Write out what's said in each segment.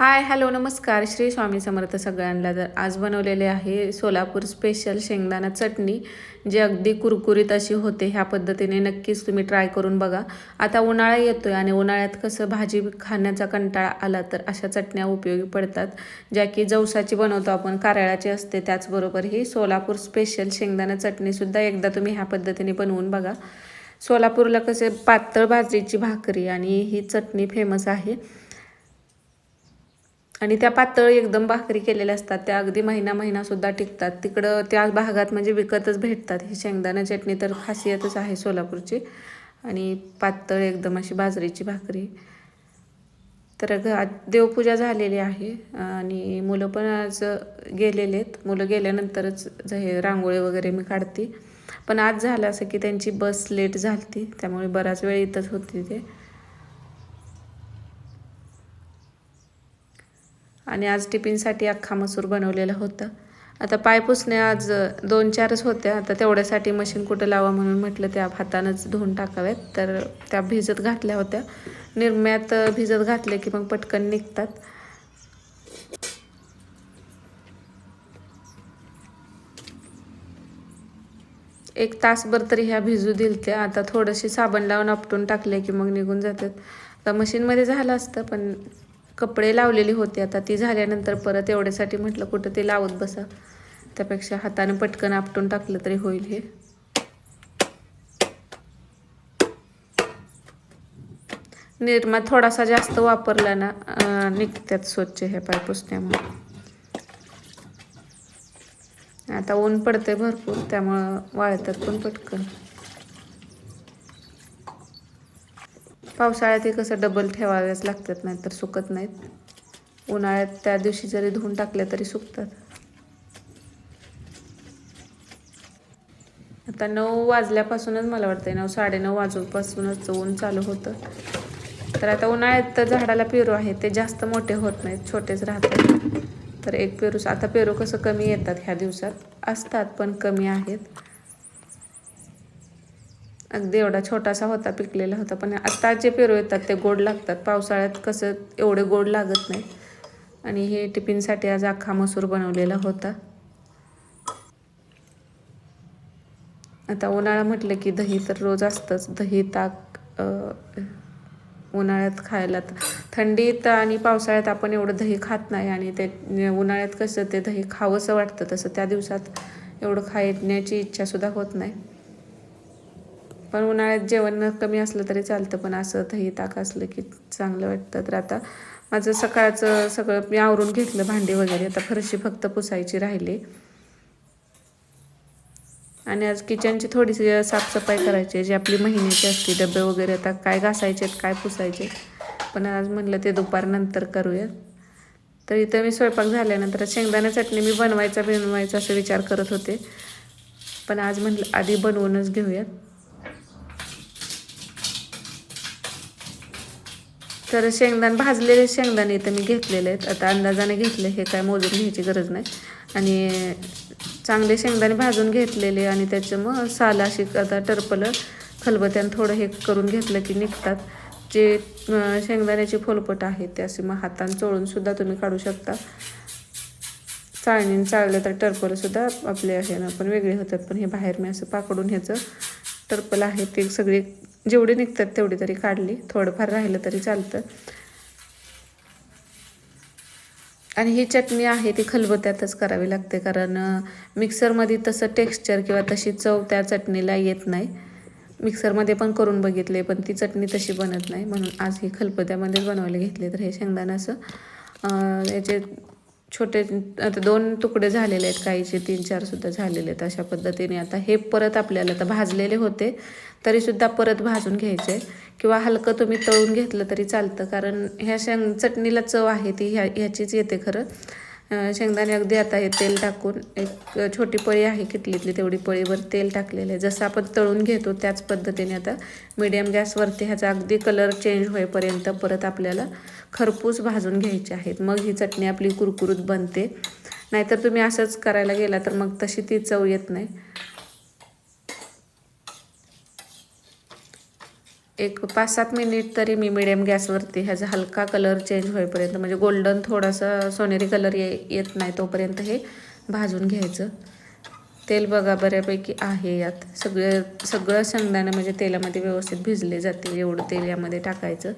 Hi hello नमस्कार. श्री स्वामी समर्थ सगळ्यांना. तर आज बनवलेले आहे सोलापूर स्पेशल शेंगदाणा चटणी जी अगदी कुरकुरीत अशी होते. ह्या पद्धतीने नक्कीच तुम्ही ट्राय करून बघा. आता उन्हाळा येतो आहे आणि उन्हाळ्यात कसं भाजी खाण्याचा कंटाळा आला तर अशा चटण्या उपयोगी पडतात. ज्या की जवसाची बनवतो आपण कारळाची असते. त्याचबरोबर ही सोलापूर स्पेशल शेंगदाणा चटणीसुद्धा एकदा तुम्ही ह्या पद्धतीने बनवून बघा. सोलापूरला कसे पातळ भाजीची भाकरी आणि ही चटणी फेमस आहे. आणि त्या पातळ एकदम भाकरी केलेल्या असतात त्या अगदी महिना महिनासुद्धा टिकतात. तिकडं त्या भागात म्हणजे विकतच भेटतात. ही शेंगदाणा चटणी तर खासियतच आहे सोलापूरची. आणि पातळ एकदम अशी बाजरीची भाकरी. तर घ देवपूजा झालेली आहे. आणि मुलं पण आज गेलेले आहेत मुलं गेल्यानंतरच हे रांगोळी वगैरे मी काढते. पण आज झालं असं की त्यांची बस लेट झाली त्यामुळे बराच वेळ इथंच होती ते. आणि आज टिफिनसाठी अख्खा मसूर बनवलेला होता. आता पाय पुसण्या आज दोन चारच होत्या आता तेवढ्यासाठी मशीन कुठं लावा म्हणून म्हटलं त्या हातानंच धुवून टाकाव्यात तर त्या भिजत घातल्या होत्या. निरम्यात भिजत घातले की मग पटकन निघतात. एक तासभर तरी ह्या भिजू दिलत्या. आता थोडंशी साबण लावून आपटून टाकले की मग निघून जातात. आता मशीनमध्ये झालं असतं पण कपडे लावलेले होते. आता ती झाल्यानंतर परत एवढ्यासाठी म्हटलं कुठं ते लावत बसा. त्यापेक्षा हाताने पटकन आपटून टाकलं तरी होईल हे. निरमा थोडासा जास्त वापरला ना निघतात स्वच्छ हे पाय पुसण्यामुळे. आता ऊन पडते भरपूर त्यामुळं वाळतात पण पटकन. पावसाळ्यात हे कसं डबल ठेवाव्याच लागतात नाही तर सुकत नाहीत. उन्हाळ्यात त्या दिवशी जरी धुवून टाकल्या तरी सुकतात. आता नऊ वाजल्यापासूनच मला वाटतं नऊ साडेनऊ वाजूपासूनच ऊन चालू होतं. तर आता उन्हाळ्यात तर झाडाला पेरू आहे ते जास्त मोठे होत नाहीत छोटेच राहतात. तर एक पेरू आता पेरू कसं कमी येतात ह्या दिवसात? असतात पण कमी आहेत. अगदी एवढा छोटासा होता पिकलेला होता पण आता जे पेरू येतात ते गोड लागतात. पावसाळ्यात कसं एवढे गोड लागत नाही आणि हे टिफिनसाठी आज अख्खा मसूर बनवलेला होता. आता उन्हाळा म्हटलं की दही तर रोज असतंच. दही ताक उन्हाळ्यात खायला थंडीत आणि पावसाळ्यात आपण एवढं दही खात नाही आणि ते उन्हाळ्यात कसं ते दही खावंसं वाटतं तसं त्या दिवसात एवढं खाण्याची इच्छासुद्धा होत नाही. पण उन्हाळ्यात जेवण कमी असलं तरी चालतं पण असं दही ताक असलं की चांगलं वाटतं. तर आता माझं सकाळचं सगळं मी आवरून घेतलं भांडी वगैरे आता फरशी फक्त पुसायची राहिली. आणि आज किचनची थोडीशी साफसफाई करायची जी आपली महिन्याची असते डबे वगैरे आता काय घासायचे काय पुसायचे पण आज म्हटलं ते दुपारनंतर करूया. तर इथं मी स्वयंपाक झाल्यानंतर शेंगदाणा चटणी मी बनवायचा बनवायचा असं विचार करत होते. पण आज म्हटलं आधी बनवूनच घेऊयात. तर शेंगदाण भाजलेले शेंगदाणे इथं मी घेतलेले आहेत. आता अंदाजाने घेतले हे काय मोजून घ्यायची गरज नाही. आणि चांगले शेंगदाणे भाजून घेतलेले आणि त्याचं मग साल अशी आता टरपलं खलबत्यानं थोडं हे करून घेतलं की निघतात. जे शेंगदाण्याचे फोलपट आहेत ते असे मग हातानं चोळूनसुद्धा तुम्ही काढू शकता. चाळणीने चाळलं तर टरपलंसुद्धा आपले हे ना पण वेगळे होतात. पण हे बाहेर मी असं पाकडून ह्याचं टर्पल आहे ते सगळी जेवढी निघतात तेवढी तरी काढली. थोडंफार राहिलं तरी चालतं. आणि ही चटणी आहे ती खलबत्यातच करावी लागते. कारण मिक्सरमध्ये तसं टेक्स्चर किंवा तशी चव त्या चटणीला येत नाही. मिक्सरमध्ये पण करून बघितले पण ती चटणी तशी बनत नाही. म्हणून आज ही खलबत्यामध्येच बनवायला घेतले. तर हे शेंगदाणा असं याचे छोटे आता दोन तुकडे झालेले आहेत काहीचे तीन चारसुद्धा झालेले आहेत अशा पद्धतीने. आता हे परत आपल्याला तर भाजलेले होते तरीसुद्धा परत भाजून घ्यायचे. किंवा हलकं तुम्ही तळून घेतलं तरी चालतं कारण ह्या शेंग चटणीला चव आहे ती ह्या ह्याचीच येते खरं. शेंगदाणे अगदी आता हे तेल टाकून एक छोटी पळी आहे किटलीतली तेवढी पळीवर तेल टाकलेलं आहे. जसं आपण तळून घेतो त्याच पद्धतीने आता मिडियम गॅसवरती ह्याचा अगदी कलर चेंज होईपर्यंत परत आपल्याला खरपूस भाजून घ्यायचे आहेत. मग ही चटणी आपली कुरकुरीत बनते. नाहीतर तुम्ही असंच करायला गेला तर मग तशी ती चव येत नाही. एक पाच सात मिनिट तरी मी मिडियम गॅसवरती ह्याचा हलका कलर चेंज होईपर्यंत म्हणजे गोल्डन थोडासा सोनेरी कलर ये येत नाही तोपर्यंत हे भाजून घ्यायचं. तेल बघा बऱ्यापैकी आहे यात. सगळे सगळं शेंगदाणं म्हणजे तेलामध्ये व्यवस्थित भिजले जाते एवढं तेल यामध्ये टाकायचं.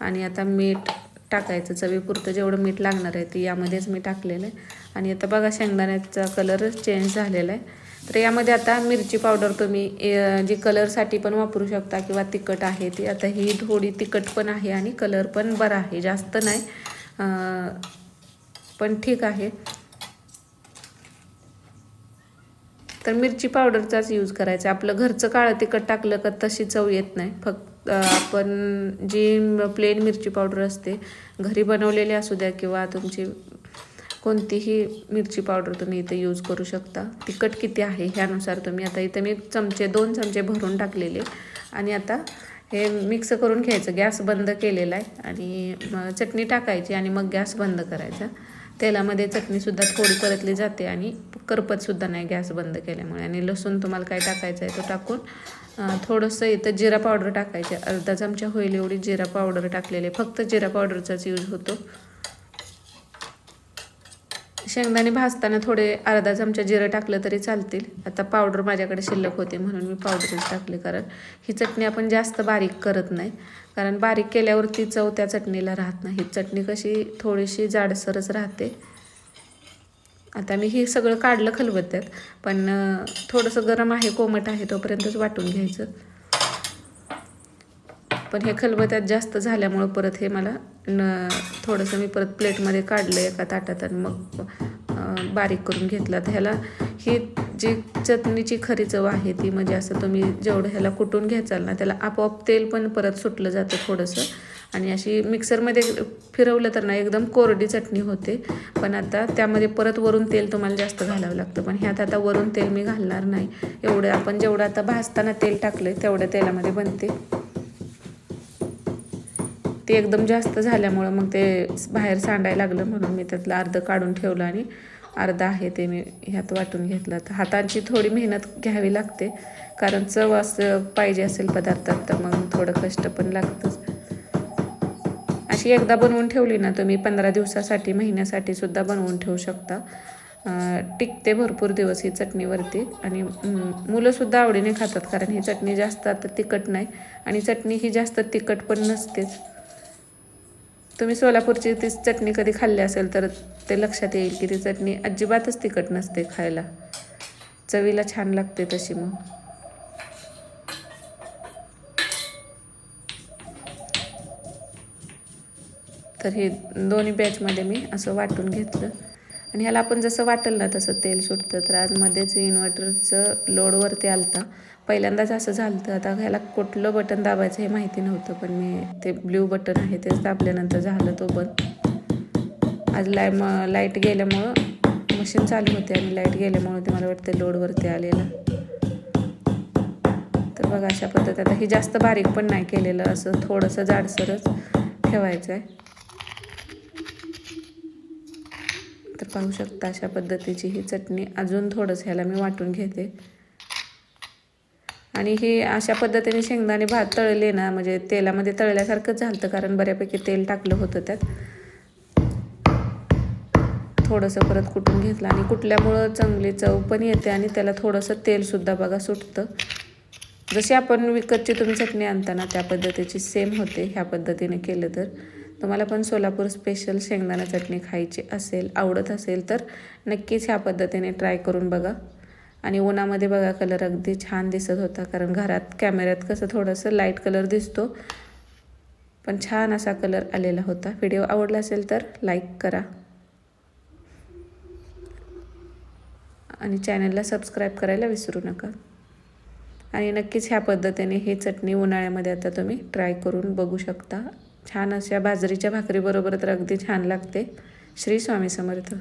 आणि आता मीठ टाकायचं चवीपुरतं जेवढं मीठ लागणार आहे ते यामध्येच मी टाकलेलं आहे. आणि आता बघा शेंगदाण्याचा कलर चेंज झालेला आहे. तर यामध्ये आता मिरची पावडर तुम्ही जी कलरसाठी पण वापरू शकता किंवा तिखट आहे ती. आता ही थोडी तिखट पण आहे आणि कलर पण बरा आहे जास्त नाही पण ठीक आहे. तर मिरची पावडरचाच यूज करायचा. आपलं घरचं काळं तिखट टाकलं का तशी चव येत नाही. फक्त आपण जी प्लेन मिरची पावडर असते घरी बनवलेली असू द्या किंवा तुमची कोणतीही मिरची पावडर तुम्ही इथे यूज करू शकता. तिखट किती आहे ह्यानुसार तुम्ही आता इथे मी चमचे दोन चमचे भरून टाकलेले. आणि आता हे मिक्स करून घ्यायचं. गॅस बंद केलेला आहे आणि मग चटणी टाकायची आणि मग गॅस बंद करायचा. तेलामध्ये चटणीसुद्धा थोडी परतली जाते आणि करपतसुद्धा नाही गॅस बंद केल्यामुळे. आणि लसूण तुम्हाला काय टाकायचं आहे तो टाकून थोडंसं इथं जिरा पावडर टाकायचे. अर्धा चमचा होईल एवढी जिरा पावडर टाकलेली. फक्त जिरा पावडरचाच यूज होतो. शेंगदाणे भाजताना थोडे अर्धा चमचा जिरं टाकलं तरी चालतील. आता पावडर माझ्याकडे शिल्लक होते म्हणून मी पावडरच टाकले कारण ही चटणी आपण जास्त बारीक करत नाही. कारण बारीक केल्यावरती चव त्या चटणीला राहत नाही. ही चटणी कशी थोडीशी जाडसरच राहते. आता मी हे सगळं काढलं खलबत्त्यात. पण थोडंसं गरम आहे कोमट आहे तोपर्यंतच वाटून घ्यायचं. पण हे खलबत्यात जास्त झाल्यामुळं परत हे मला न थोडंसं मी परत प्लेटमध्ये काढलं एका ताटात आणि मग बारीक करून घेतलं. तर ह्याला ही जी चटणीची खरी चव आहे ती म्हणजे असं तुम्ही जेवढं ह्याला कुटून घ्याचाल ना त्याला आपोआप तेल पण परत सुटलं जातं थोडंसं. आणि अशी मिक्सरमध्ये फिरवलं तर ना एकदम कोरडी चटणी होते. पण आता त्यामध्ये परत वरून तेल तुम्हाला जास्त घालावं लागतं. पण ह्यात आता वरून तेल मी घालणार नाही. एवढं आपण जेवढं आता भाजताना तेल टाकलं तेवढ्या तेलामध्ये बनते. ते एकदम जास्त झाल्यामुळं मग ते बाहेर सांडायला लागलं म्हणून मी त्यातलं अर्धं काढून ठेवलं आणि अर्धा आहे ते मी ह्यात वाटून घेतलं. तर हातांची थोडी मेहनत घ्यावी लागते. कारण चव असं पाहिजे असेल पदार्थात तर मग थोडं कष्ट पण लागतंच. अशी एकदा बनवून ठेवली ना तुम्ही पंधरा दिवसासाठी महिन्यासाठी सुद्धा बनवून ठेवू शकता. टिकते भरपूर दिवस ही चटणीवरती. आणि मुलंसुद्धा आवडीने खातात कारण ही चटणी जास्त आता तिखट नाही. आणि चटणी ही जास्त तिखट पण नसतेच. तुम्ही सोलापूरची ती चटणी कधी खाल्ली असेल तर ते लक्षात येईल की ती चटणी अजिबातच तिखट नसते खायला. चवीला छान लागते तशी मग. तर हे दोन्ही बॅचमध्ये मी असं वाटून घेतलं. आणि ह्याला आपण जसं वाटेल ना तसं तेल सुटतं. तर आज मध्येच इन्व्हर्टरचं लोडवरती आलता. पहिल्यांदाच असं झालं आता ह्याला कुठलं बटन दाबायचं हे माहिती नव्हतं पण मी ते ब्ल्यू बटन आहे तेच दाबल्यानंतर झालं तो बंद. आज लाय म लाइट गेल्यामुळं मशीन चालू होते आणि लाइट गेल्यामुळं ते मला वाटतं लोडवरती आलेलं. तर बघा अशा पद्धतीत. आता ही जास्त बारीक पण नाही केलेलं असं थोडंसं जाडसरच ठेवायचं आहे पाहू शकता अशा पद्धतीची ही चटणी. अजून थोडंसं ह्याला मी वाटून घेते. आणि हे अशा पद्धतीने शेंगदाणे भात तळले ना म्हणजे तेलामध्ये तळल्यासारखंच झालं कारण बऱ्यापैकी तेल टाकलं होतं त्यात. थोडंसं परत कुटून घेतलं आणि कुटल्यामुळं चांगली चव पण येते आणि त्याला थोडंसं तेलसुद्धा बघा सुटतं. जशी आपण विकतची तुम्ही चटणी आणताना त्या पद्धतीची सेम होते ह्या पद्धतीने केलं तर. तुम्हाला पण सोलापूर स्पेशल शेंगदाणा चटणी खायची असेल आवडत असेल तर नक्कीच ह्या पद्धतीने ट्राय करून बघा. आणि उन्हामध्ये बघा कलर अगदी छान दिसत होता कारण घरात कॅमेऱ्यात कसं थोडंसं लाइट कलर दिसतो. पण छान असा कलर आलेला होता. व्हिडिओ आवडला असेल तर लाईक करा. आणि चॅनलला सबस्क्राईब करायला विसरू नका. आणि नक्कीच ह्या पद्धतीने ही चटणी उन्हाळ्यामध्ये आता तुम्ही ट्राय करून बघू शकता. छान अशा बाजरीच्या भाकरीबरोबर तर अगदी छान लागते. श्री स्वामी समर्थ.